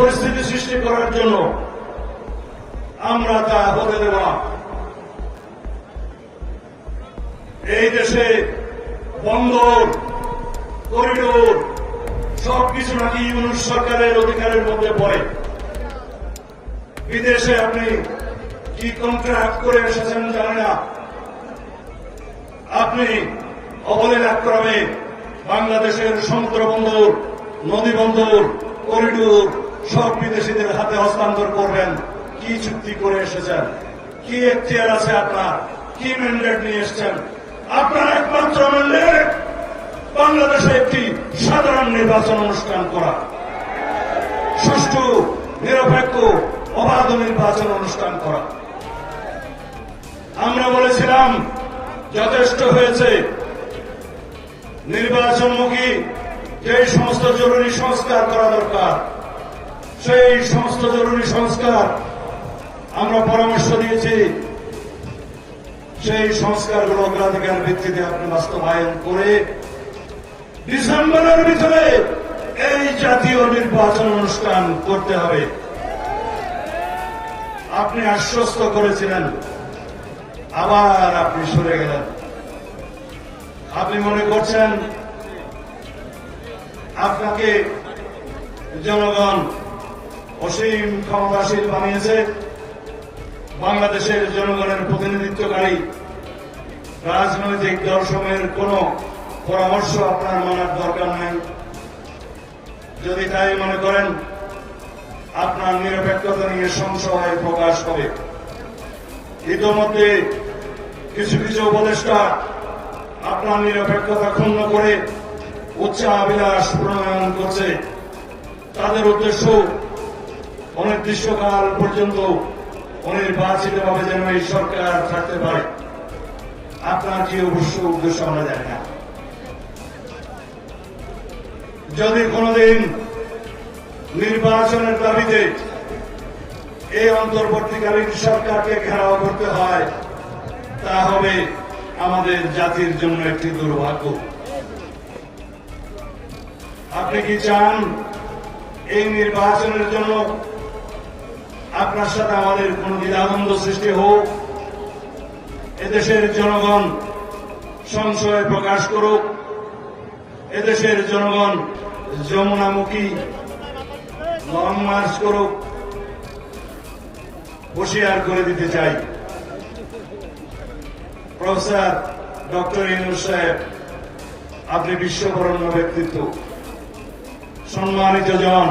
পরিস্থিতি সৃষ্টি করার জন্য আমরা তা হতে দেব এই দেশে বন্দর, করিডোর, সবকিছু নাকি ইউনুস সরকারের অধিকারের মধ্যে পড়ে। বিদেশে আপনি কি কন্ট্রাক্ট করে এসেছেন জানি না। আপনি অবলীলা ক্রমে বাংলাদেশের সমুদ্র বন্দর, নদী বন্দর, করিডোর সব বিদেশিদের হাতে হস্তান্তর করবেন। কি চুক্তি করে এসেছেন? কি এখতিয়ার আছে আপনার? কি ম্যান্ডেট নিয়ে এসেছেন? আপনার একমাত্র ম্যান্ডেট বাংলাদেশে একটি সাধারণ নির্বাচন অনুষ্ঠান করা। সুষ্ঠু, নিরপেক্ষ, অবাধ নির্বাচন অনুষ্ঠান করা। আমরা বলেছিলাম, যথেষ্ট হয়েছে। নির্বাচনমুখী যে সমস্ত জরুরি সংস্কার করা দরকার সেই সমস্ত জরুরি সংস্কার আমরা পরামর্শ দিয়েছি। সেই সংস্কারগুলো অগ্রাধিকার ভিত্তিতে আপনি বাস্তবায়ন করে ডিসেম্বরের ভিতরে এই জাতীয় নির্বাচন অনুষ্ঠান করতে হবে। আপনি আশ্বস্ত করেছিলেন, আবার আপনি সরে গেলেন। আপনি মনে করছেন আপনাকে জনগণ অসীম ক্ষমতাশীল বানিয়েছে বাংলাদেশের জনগণের প্রতিনিধিত্বকারী রাজনৈতিক দর্শনের কোন পরামর্শ আপনার মানার দরকার নাই। যদি তাই মনে করেন, আপনার নিরপেক্ষতা নিয়ে সংশয় প্রকাশ হবে। ইতোমধ্যে কিছু কিছু উপদেষ্টা আপনার নিরপেক্ষতা ক্ষুণ্ণ করে উচ্চাবিলাস প্রণয়ন করছে। তাদের উদ্দেশ্য অনির্দিষ্টকাল পর্যন্ত অনির্বাচিতভাবে যেন এই সরকার থাকতে পারে। আপনার কি অবশ্য উদ্দেশ্য আমরা জানি না। যদি কোনদিন নির্বাচনের দাবিতে এই অন্তর্বর্তীকালীন সরকারকে ঘেরাও করতে হয়, তা হবে আমাদের জাতির জন্য একটি দুর্ভাগ্য। আপনি কি চান এই নির্বাচনের জন্য আপনার সাথে আমাদের কোন দ্বিধাদ্বন্দ্ব সৃষ্টি হোক, এদেশের জনগণ সংশয় প্রকাশ করুক, এদেশের জনগণ যমুনামুখী লং মার্চ করুক, হুঁশিয়ার করে দিতে চাই। প্রফেসর ডক্টর ইনুস সাহেব, আপনি বিশ্ববরণ্য ব্যক্তিত্ব। সম্মানিত জন